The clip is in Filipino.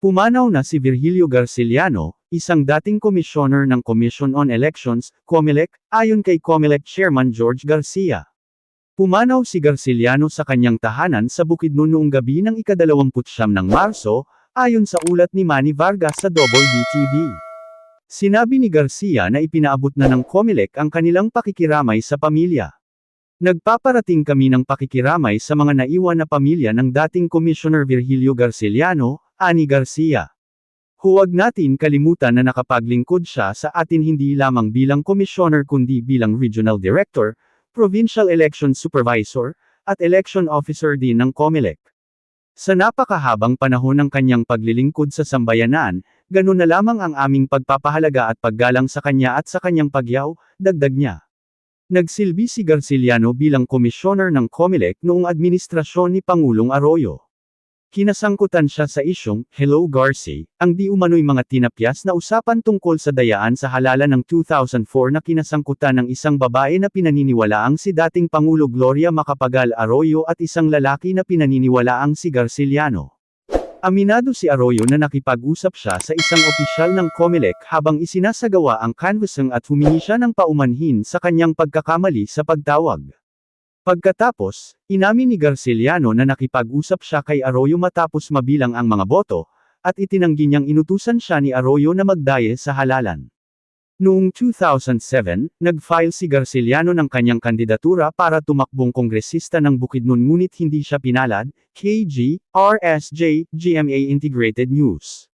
Pumanaw na si Virgilio Garciliano, isang dating komisyoner ng Commission on Elections, COMELEC, ayon kay COMELEC Chairman George Garcia. Pumanaw si Garciliano sa kanyang tahanan sa Bukidnon noong gabi ng ikadalawamputsyam ng Marso, ayon sa ulat ni Manny Vargas sa Double DTV. Sinabi ni Garcia na ipinaabot na ng COMELEC ang kanilang pakikiramay sa pamilya. Nagpaparating kami ng pakikiramay sa mga naiwan na pamilya ng dating Commissioner Virgilio Garciliano, Ani Garcia. Huwag natin kalimutan na nakapaglingkod siya sa atin hindi lamang bilang Commissioner kundi bilang Regional Director, Provincial Election Supervisor, at Election Officer din ng COMELEC. Sa napakahabang panahon ng kanyang paglilingkod sa sambayanan, ganun na lamang ang aming pagpapahalaga at paggalang sa kanya at sa kanyang pagyaw, dagdag niya. Nagsilbi si Garciliano bilang komisyoner ng COMELEC noong administrasyon ni Pangulong Arroyo. Kinasangkutan siya sa isyong, Hello Garci, ang di umano'y mga tinapyas na usapan tungkol sa dayaan sa halalan ng 2004 na kinasangkutan ng isang babae na pinaniniwalaang si dating Pangulo Gloria Macapagal Arroyo at isang lalaki na pinaniniwalaang si Garciliano. Aminado si Arroyo na nakipag-usap siya sa isang opisyal ng COMELEC habang isinasagawa ang canvassing at humingi siya ng paumanhin sa kanyang pagkakamali sa pagtawag. Pagkatapos, inamin ni Garciliano na nakipag-usap siya kay Arroyo matapos mabilang ang mga boto, at itinanggi niyang inutusan siya ni Arroyo na magdaye sa halalan. Noong 2007, nag-file si Garciliano ng kanyang kandidatura para tumakbong kongresista ng Bukidnon ngunit hindi siya pinalad, KG, RSJ, GMA Integrated News.